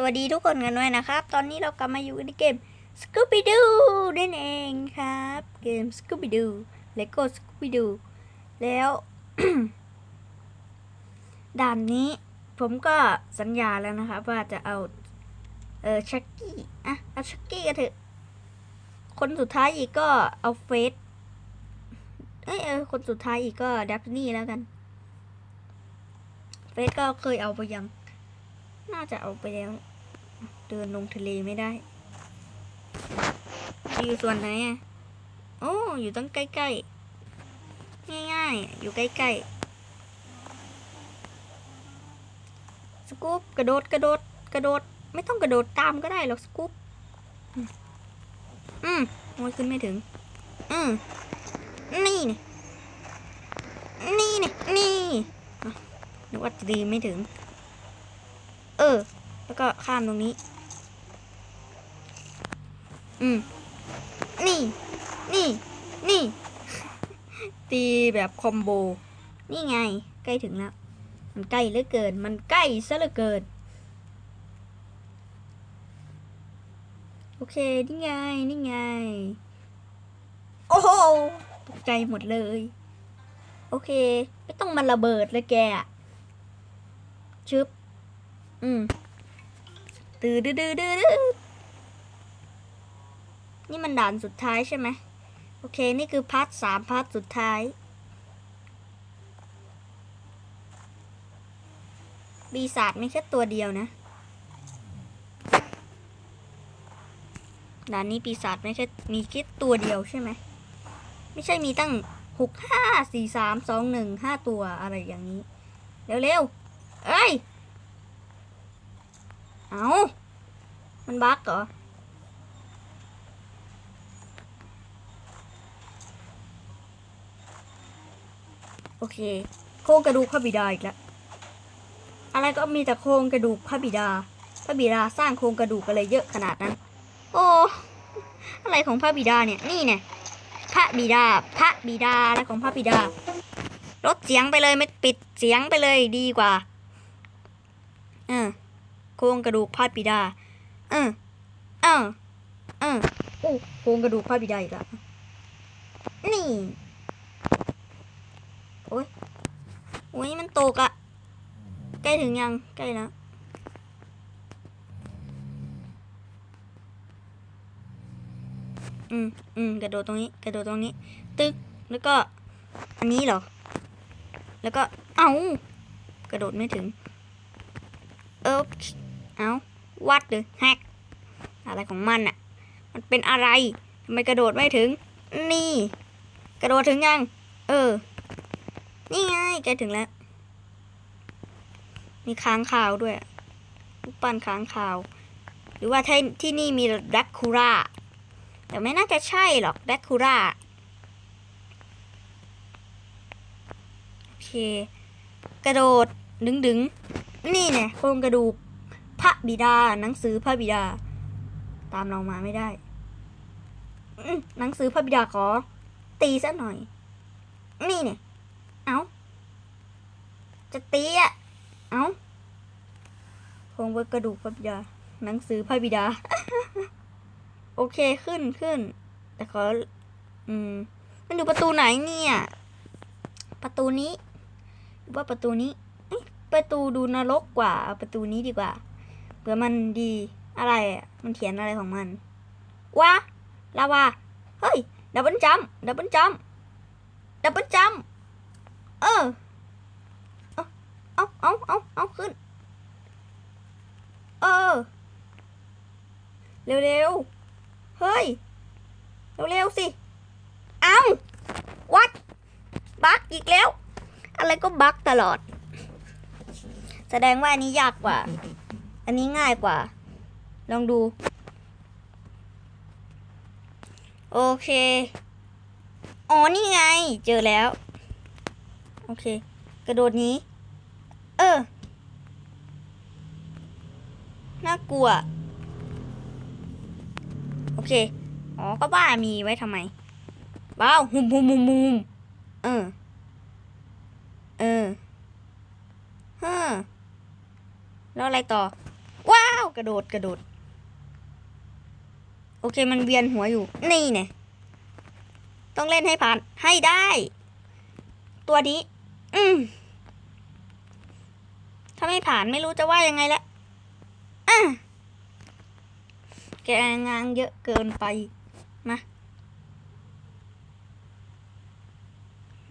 สวัสดีทุกคนกันด้วยนะครับ ตอนนี้เรากลับมาอยู่ในเกม Scooby Doo นั่นเองครับ เกม Scooby Doo Lego Scooby Doo แล้ว ด่านนี้ผมก็สัญญาแล้วนะครับ ว่าจะเอา เออชักกี้อะเอาชักกี้กันเถอะ คนสุดท้ายอีกก็เอาเฟสเอยเออคนสุดท้ายอีกก็ดับนี่แล้วกันเฟสก็เคยเอาไปยัง น่าจะเอาไปแล้ว เดินลงทะเลไม่ได้ อยู่ส่วนไหนอะ โอ้ อยู่ตั้งใกล้ๆ ง่ายๆ อยู่ใกล้ๆ สกูปกระโดดกระโดดกระโดด ไม่ต้องกระโดดตามก็ได้หรอกสกูปอืมโอ้ยขึ้นไม่ถึง อืมนี่นี่นี่นี่นี่นึกว่าจะดีไม่ถึง เออ แล้วก็ข้ามตรงนี้ อืม นี่ นี่ นี่ ตีแบบคอมโบ นี่ไง ใกล้ถึงแล้ว มันใกล้เหลือเกิน มันใกล้ซะเหลือเกิน โอเค นี่ไง นี่ไง โอ้โห ตกใจหมดเลย โอเค ไม่ต้องมาระเบิดเลยแกอะชึบ อืม ตืดดืดดืดดืด นี่มันด่านสุดท้ายใช่ไหมโอเค นี่คือพาร์ทสามพาร์ทสุดท้าย ปีศาจไม่แค่ตัวเดียวนะ ด่านนี้ปีศาจไม่ใช่มีแค่ตัวเดียวใช่ไหม ไม่ใช่มีตั้งหกห้าสี่สามสองหนึ่งห้าตัวอะไรอย่างนี้ เร็วๆ เอ้ย เอามันบั๊กเหรอ โอเค โครงกระดูกพระบิดาอีกแล้วอะไรก็มีแต่โครงกระดูกพระบิดา พระบิดาสร้างโครงกระดูกอะไรเยอะขนาดนั้น โอ้อะไรของพระบิดาเนี่ยนี่เนี่ยพระบิดาพระบิดาอะไรของพระบิดาลดเสียงไปเลยไม่ปิดเสียงไปเลยดีกว่าเออโครงกระดูกพระบิดาเออเออเออโอ้โครงกระดูกพระบิดาอีกแล้วนี่ โอ้ย โอ้ยมันตกอะใกล้ถึงยังใกล้แล้วอืมอืมกระโดดตรงนี้กระโดดตรงนี้ ตึ๊กแล้วก็ อันนี้เหรอ แล้วก็เอากระโดดไม่ถึง เออเอาวัดเลยแฮกอะไรของมันอะมันเป็นอะไรทำไมกระโดดไม่ถึง นี่ กระโดดถึงยัง เออ นี่ไงใกถึงแล้ว มีค้างคาวด้วยรูปปั้นค้างคาว หรือว่าที่ที่นี่มีแดกคูราแต่ไม่น่าจะใช่หรอกแดกคูราโอเค กระโดดดึงดึงๆนี่เนี่ยโครงกระดูกพระบิดาหนังสือพระบิดา ตามเรามาไม่ได้หนังสือพระบิดาขอ ตีสักหน่อย นี่เนี่ย เอา จะตีอะ เอาโครงไว้กระดูกพระบิดา หนังสือพระบิดา โอเคขึ้นขึ้น แต่ขอ อืม มันอยู่ประตูไหนเนี่ย ประตูนี้ หรือว่าประตูนี้เอ๊ะประตูดูนรกกว่า เอาประตูนี้ดีกว่า เผื่อมันดีอะไรอะ มันเขียนอะไรของมันวะลาวา เฮ้ย ดับเบิลจัมดับเบิลจัมดับเบิลจัม เออ เอาเอาเอาเอาเอาขึ้น เออ เร็วๆเฮ้ย เร็วๆสิ เอาวัดบักอีกแล้ว อะไรก็บักตลอด แสดงว่าอันนี้ยากกว่า อันนี้ง่ายกว่า ลองดู โอเค อ๋อ นี่ไง เจอแล้ว โอเค กระโดดนี้ เออ น่ากลัว โอเค อ๋อ ก็บ้ามีไว้ทำไมบ้าวหุมหุมหุมหุมเออ เออฮะแล้วอะไรต่อ ว้าว กระโดดกระโดด โอเค มันเวียนหัวอยู่ นี่เนี่ยต้องเล่นให้ผ่านให้ได้ ตัวนี้ อืมถ้าไม่ผ่านไม่รู้จะว่ายังไงละอะแกงานเยอะเกินไป มา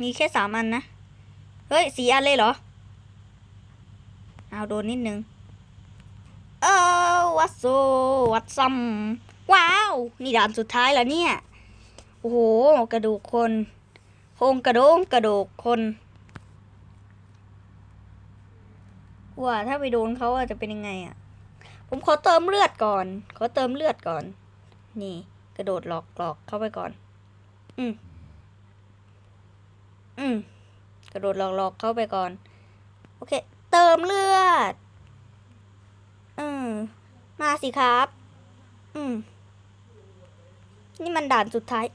มีแค่สามอันนะ เฮ้ยสีอันเลยเหรอ เอาโดนนิดนึง เออวัดโซวัดซัมว้าว นี่ด่านสุดท้ายแล้วเนี่ย โอ้โห กระดูกคนโครงกระโดงกระดูกคน ว่าถ้าไปโดนเขาอะจะเป็นยังไงอะ ผมขอเติมเลือดก่อน ขอเติมเลือดก่อน นี่ กระโดดหลอกหลอกเข้าไปก่อน อืมอืมกระโดดหลอกหลอกเข้าไปก่อน โอเค เติมเลือด อืมมาสิครับ อืมนี่มันด่านสุดท้าย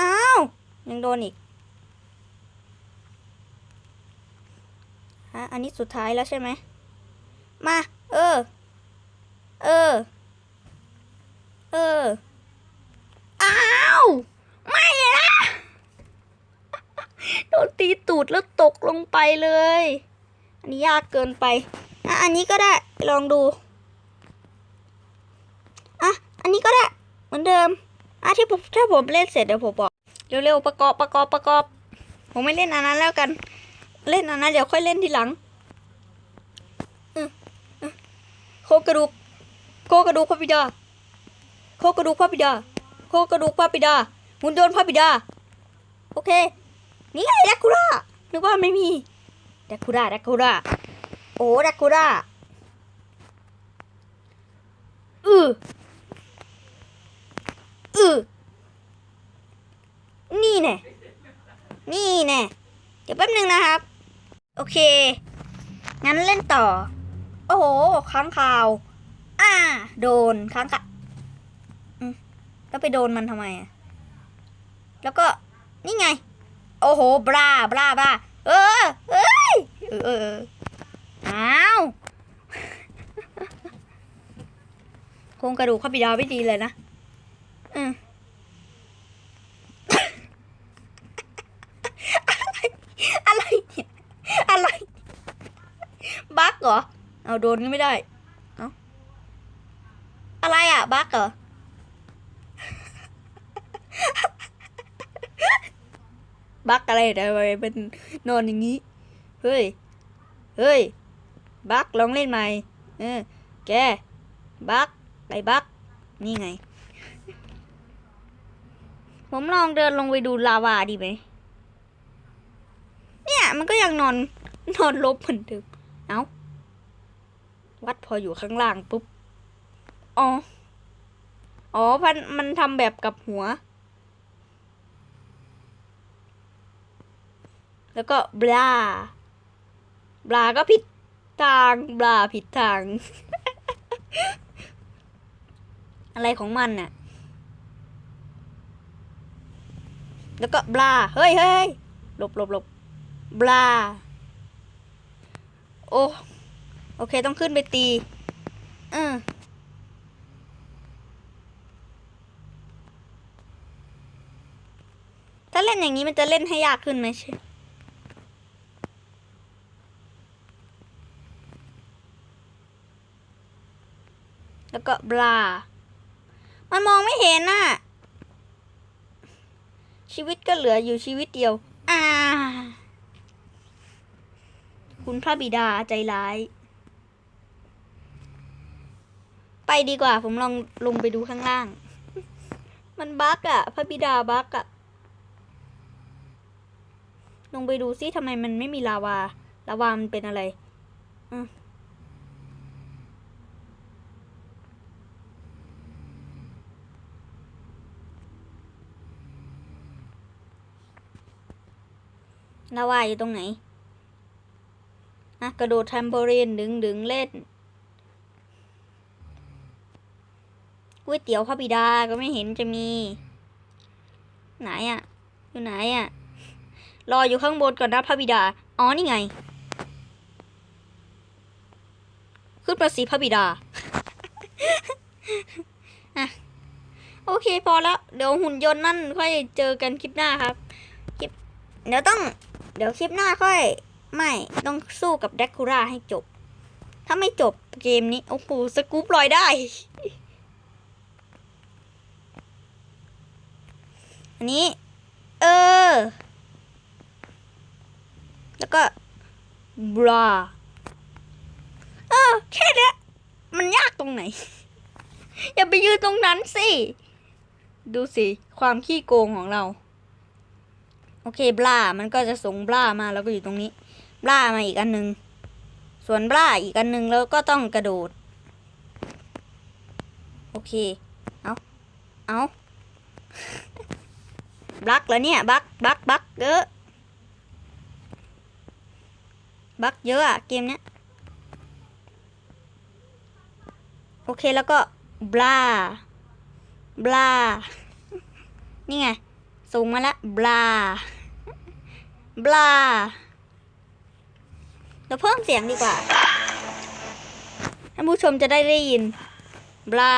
อ้าว ยังโดนอีกะอันนี้สุดท้ายแล้วใช่ไหม มา เออ เออ เออ อ้าว ไม่นะโดนตีตูดแล้วตกลงไปเลย อันนี้ยากเกินไป อะ อันนี้ก็ได้ ลองดู อะ อันนี้ก็ได้ เหมือนเดิม อะที่ผมถ้าผมเล่นเสร็จเดี๋ยวผมบอก เร็วๆ ประกอบประกอบประกอบ ผมไม่เล่นอันนั้นแล้วกัน เล่นอันนั้นเดี๋ยวค่อยเล่นทีหลังอืมอืมโครงกระดูกโครงกระดูกพระบิดาโครงกระดูกพระบิดาโครงกระดูกพระบิดาหุ่นยนต์พระบิดา โอเค นี่ไงแดกคูล่านึกว่าไม่มีแดกคูล่าแดกคูล่าโอ้แดกคูล่าอืออือนี่แน่นี่แน่เดี๋ยวแป๊บหนึ่งนะครับโอ เค งั้นเล่นต่อ โอ้โห ค้างคาว อ่า โดนค้างคาแล้วไปโดนมันทำไมอะแล้วก็ นี่ไง โอ้โห บลาบลาบลาเออ เอ้ย เออเอออ้าวโครงกระดูกข้าบิดาไม่ดีเลยนะ อืม อะไรเนี่ย อะไร บั๊กเหรอ เอาโดนก็ไม่ได้ เอาอะไรอะ บั๊กเหรอ บั๊กอะไรทำไมเป็นนอนอย่างนี้ เฮ้ย เฮ้ย บั๊กลองเล่นใหม่ เออ แก บั๊กไปบั๊กนี่ไง ผมลองเดินลงไปดูลาวาดีไหม เนี่ยมันก็ยังนอนนอนลบเหมือนเดิม เอ้า วัดพออยู่ข้างล่างปุ๊บ อ๋อ อ๋อมันมันทำแบบกับหัว แล้วก็บลา บลาก็ผิดทาง บลาผิดทาง อะไรของมันน่ะ แล้วก็บลา เฮ้ยเฮ้ยหลบหลบหลบบลา โอ้โอเคต้องขึ้นไปตีเออถ้าเล่นอย่างนี้มันจะเล่นให้ยากขึ้นไหมใช่แล้วก็บลา มันมองไม่เห็นน่ะ ชีวิตก็เหลืออยู่ชีวิตเดียว อ่า คุณพระบิดาใจร้าย ไปดีกว่า ผมลองลงไปดูข้างล่าง มันบั๊กอะพระบิดาบั๊กอะลงไปดูซิทำไมมันไม่มีลาวา ลาวามันเป็นอะไรอืลาวาอยู่ตรงไหน อะกระโดดแทมโบรีนดึงดึงเล่นก๋วยเตี๋ยวพระบิดาก็ไม่เห็นจะมี ไหนอะอยู่ไหนอะรออยู่ข้างบนก่อนนะพระบิดา อ๋อนี่ไง ขึ้นมาสีพระบิดาอะโอเคพอแล้วเดี๋ยวหุ่นยนต์นั่นค่อยเจอกันคลิปหน้าครับคลิปเดี๋ยวต้อง เดี๋ยวคลิปหน้าค่อย ไม่ต้องสู้กับแดกคูราให้จบ ถ้าไม่จบเกมนี้ โอ้โหสกู๊ปลอยได้ อันนี้ เออ แล้วก็บราเออ แค่เนี้ยมันยากตรงไหน อย่าไปยืนตรงนั้นสิ ดูสิ ความขี้โกงของเรา โอเคบลามันก็จะส่งบลามาแล้วก็อยู่ตรงนี้ ลามาอีกอันหนึ่งส่วนบลาอีกอันหนึ่งแล้วก็ต้องกระโดด โอเค เอาเอาบักแล้วเนี่ย บักบักบักเยอะบักเยอะอะเกมเนี้ยโอเคแล้วก็บลาบลานี่ไงส่งมาแล้วบลาบลา เราเพิ่มเสียงดีกว่าท่านผู้ชมจะได้ได้ยิน บลา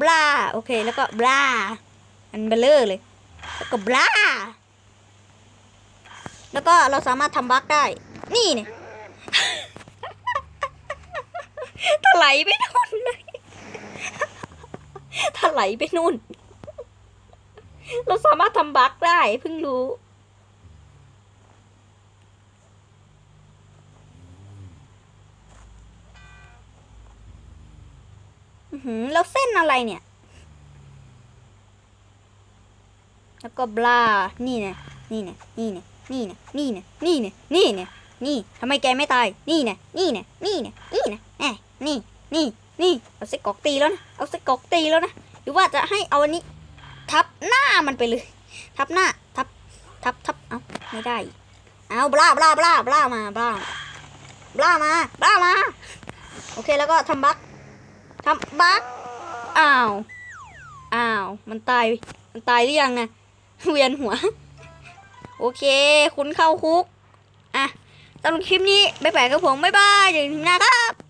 บลา โอเค แล้วก็บลา อันเบลเลอร์เลย แล้วก็บลา แล้วก็เราสามารถทำบั๊กได้ นี่เนี่ยถลายไปนู่นเลยถลายไปนู่น เราสามารถทำบั๊กได้เพิ่งรู้ หือแล้วเส้นอะไรเนี่ย แล้วก็บลา นี่เนี่ย นี่เนี่ย นี่เนี่ย นี่เนี่ย นี่เนี่ย นี่เนี่ย นี่เนี่ย นี่ทำไมแกไม่ตาย นี่เนี่ย นี่เนี่ย นี่เนี่ย นี่เนี่ยแหมนี่ นี่ นี่ เอาไส้กอกตีแล้วนะ เอาไส้กอกตีแล้วนะ หรือว่าจะให้เอาอันนี้ ทับหน้ามันไปเลย ทับหน้า ทับ ทับทับเอาไม่ได้ เอาบลาบลาบลาบลามาบลาบลามาบลามา โอเคแล้วก็ทำบัก ทำบักอ้าว อ้าว มันตาย มันตายหรือยังอะเวียนหัว โอเค คุณเข้าคุก อะสำหรับคลิปนี้ บ๊ายบายกับผม บ๊ายบายอย่าลืมนะครับ